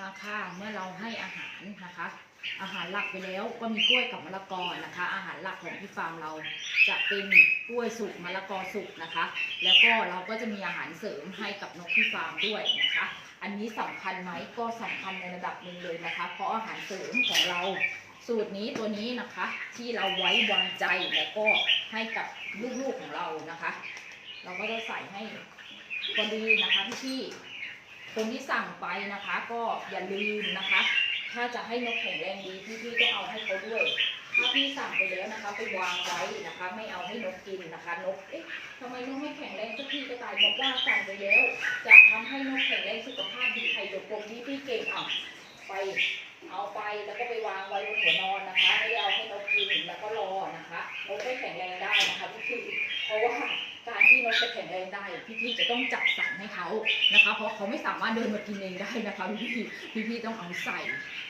มาค่ะเมื่อเราให้อาหารนะคะ อาหารหลักไปแล้วก็มีกล้วยกับมะละกอนะคะ อาหารหลักของที่ฟาร์มเราจะเป็นกล้วยสุกมะละกอสุกนะคะ แล้วก็เราก็จะมีอาหารเสริมให้กับนกที่ฟาร์มด้วยนะคะ อันนี้สำคัญไหมก็สำคัญในระดับหนึ่งเลยนะคะ เพราะอาหารเสริมของเราสูตรนี้ตัวนี้นะคะที่เราไว้วางใจแล้วก็ให้กับลูกๆของเรานะคะ เราก็จะใส่ให้พอดีนะคะพี่ๆ คนที่สั่งไปนะคะ ก็อย่าลืมนะคะ ถ้าจะให้นกแข็งแรงดีพี่ๆต้องเอาให้เขาด้วย ถ้าพี่สั่งไปแล้วนะคะ ไปวางไว้นะคะ ไม่เอาให้นกกินนะคะ นกเอ๊ะทำไมนกไม่แข็งแรงสักทีกระต่ายบอกว่าสั่งไปแล้ว จะทำให้นกแข็งแรงสุขภาพดีไข่ดกกลมที่พี่เก่งอะไปเอาไปแล้วก็ไปวางไว้บนหัวนอนนะคะไม่ได้เอาให้นกกินแล้วก็รอนะคะนกไม่แข็งแรงได้นะคะพี่ๆเพราะว่า ขาจะแข็งแรงได้พี่ๆจะต้องจัดสรรให้เขานะคะ เพราะเขาไม่สามารถเดินมากินเองได้นะคะพี่ๆพี่ๆต้องเอาใส่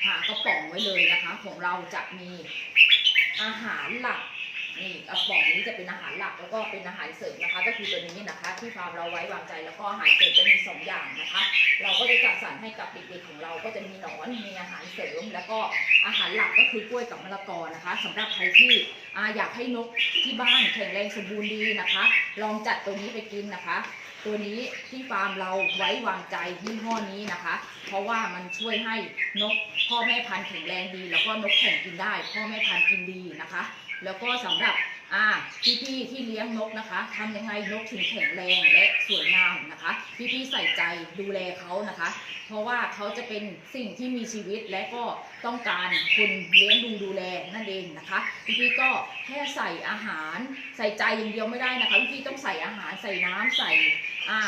หากระป๋องไว้เลยนะคะ ของเราจะมีอาหารหลัก นี่กระป๋องนี้จะเป็นอาหารหลักแล้วก็เป็นอาหารเสริมนะคะ ก็คือตัวนี้นะคะ ที่ฟาร์มเราไว้วางใจแล้วก็อาหารเสริมจะมีสองอย่างนะคะ เราก็จะจัดสรรให้กับเด็กๆของเราก็จะมีหนอนมีอาหารเสริม แล้วก็อาหารหลักก็คือกล้วยกับมะละกอนะคะสำหรับใครที่ออยากให้นกที่บ้านแข็งแรงสมบูรณ์ดีนะคะ ลองจัดตัวนี้ไปกินนะคะ ตัวนี้ที่ฟาร์มเราไว้วางใจยี่ห้อนี้นะคะ เพราะว่ามันช่วยให้นกพ่อแม่พันธุ์แข็งแรงดี แล้วก็นกแข่งกินได้ พ่อแม่พันธุ์กินดีนะคะ แล้วก็สำหรับอ่าพี่ๆที่เลี้ยงนกนะคะทำยังไงนกถึงแข็งแรงและสวยงามนะคะ พี่ๆใส่ใจดูแลเขานะคะ เพราะว่าเขาจะเป็นสิ่งที่มีชีวิตและก็ต้องการคนเลี้ยงดูดูแลนั่นเองนะคะ พี่ๆก็แค่ใส่อาหารใส่ใจอย่างเดียวไม่ได้นะคะพี่ๆต้องใส่อาหารใส่น้ำใส่อ่า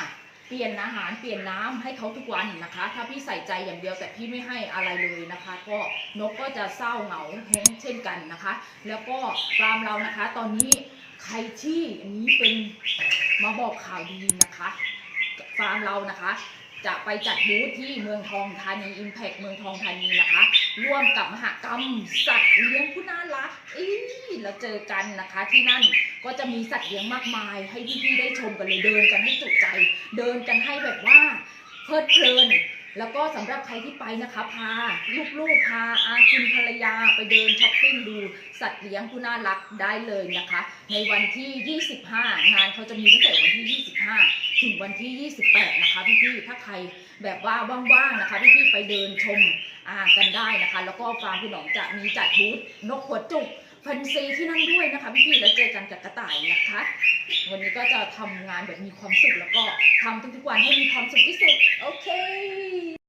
เปลี่ยนอาหารเปลี่ยนน้ำให้เขาทุกวันนะคะ ถ้าพี่ใส่ใจอย่างเดียวแต่พี่ไม่ให้อะไรเลยนะคะ ก็นกก็จะเศร้าเหงาแห้งเช่นกันนะคะ แล้วก็ฟาร์มเรานะคะ ตอนนี้ใครที่อันนี้เป็นมาบอกข่าวดีนะคะฟาร์มเรานะคะจะไปจัดบูธที่เมืองทองธานีอิมแพกเมืองทองธานีนะคะ ร่วมกับมหกรรมสัตว์เลี้ยงผู้น่ารัก อีแล้วเจอกันนะคะ ที่นั่นก็จะมีสัตว์เลี้ยงมากมาย ให้พี่ๆได้ชมกันเลยเดินกันให้จุใจ เดินกันให้แบบว่าเพลิดเพลินแล้วก็สำหรับใครที่ไปนะคะพาลูกๆพาอาคุณภรรยาไปเดินช้อปปิ้งดูสัตว์เลี้ยงผู้น่ารักได้เลยนะคะ ในวันที่ 25 งานเขาจะมีตั้งแต่วันที่ 25 ถึงวันที่ 28 นะคะพี่ๆถ้าใครแบบว่าว่างๆนะคะพี่ๆไปเดินชมกันได้นะคะ แล้วก็ฟาร์มคุณหนองจะมีจัดบูธนกหัวจุก แฟนซีที่นั่นด้วยนะคะพี่ๆแล้วเจอกันกับกระต่ายนะคะ วันนี้ก็จะทำงานแบบมีความสุขแล้วก็ทำทุกๆวันให้มีความสุขที่สุด โอเค